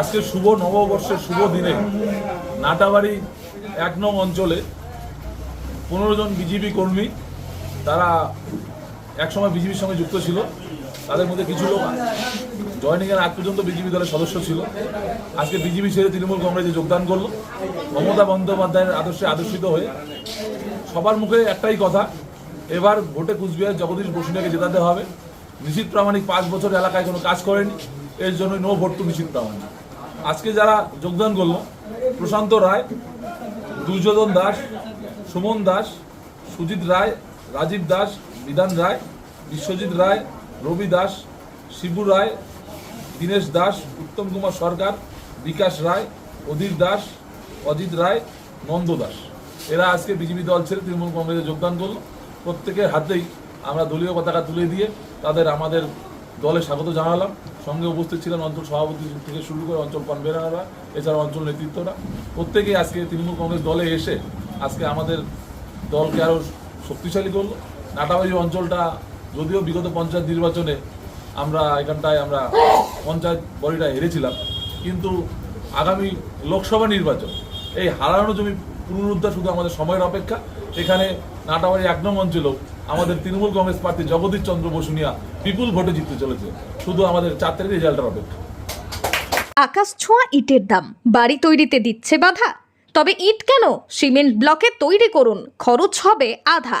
আজকে শুভ নববর্ষের শুভ দিনে নাটাবাড়ি এক নং অঞ্চলে পনেরো জন বিজেপি কর্মী, তারা একসময় বিজেপির সঙ্গে যুক্ত ছিল। তাদের মধ্যে কিছু লোক জয়নিংয়ের আগ পর্যন্ত বিজেপি দলের সদস্য ছিল। আজকে বিজেপি ছেড়ে তৃণমূল কংগ্রেসে যোগদান করল। মমতা বন্দ্যোপাধ্যায়ের আদর্শে আদর্শিত হয়ে সবার মুখে একটাই কথা, এবার ভোটে কুচবিহার জগদীশ বসুনিয়াকে জেতাতে হবে। নিশীত প্রামাণিক পাঁচ বছর এলাকায় কোনো কাজ করেনি, এর জন্য no vote to Nishith Pramanik. আজকে যারা যোগদান করল, প্রশান্ত রায়, দুর্যোধন দাস, সুমন দাস, সুজিত রায়, রাজীব দাস বিধান রায়, বিশ্বজিৎ রায় রবি দাস, শিবু রায়, দীনেশ দাস, উত্তম কুমার সরকার, বিকাশ রায়, অধীর দাস, অজিত রায়, নন্দ দাস। এরা আজকে বিজেপি দল ছেড়ে তৃণমূল কংগ্রেসে যোগদান করল। প্রত্যেকের হাতেই আমরা দলীয় পতাকা তুলে দিয়ে তাদের আমাদের দলে স্বাগত জানালাম। সঙ্গে উপস্থিত ছিলেন অঞ্চল সভাপতি থেকে শুরু করে অঞ্চল কনভেনাররা এছাড়া অঞ্চল নেতৃত্বরা। প্রত্যেকেই আজকে তৃণমূল কংগ্রেস দলে এসে আজকে আমাদের দলকে আরও শক্তিশালী করল। নাটাবাড়ি অঞ্চলটা যদিও বিগত পঞ্চায়েত নির্বাচনে আমরা এখানটায় আমরা পঞ্চায়েত বডিটা হেরেছিলাম, কিন্তু আগামী লোকসভা নির্বাচন, এই হারানো জমি পুনরুদ্ধার শুধু আমাদের সময়ের অপেক্ষা, এখানে নাটাবাড়ি এক নং অঞ্চলেও আমাদের তৃণমূল কংগ্রেস প্রার্থী জগদীশ চন্দ্র বসুনিয়া বিপুল ভোটে জিততে চলেছে, শুধু আমাদের চার তারিখ রেজাল্টের অপেক্ষা। আকাশ ছোঁয়া ইটের দাম, বাড়ি তৈরিতে দিচ্ছে বাধা, তবে ইট কেন? সিমেন্ট ব্লকে তৈরি করুন, খরচ হবে আধা।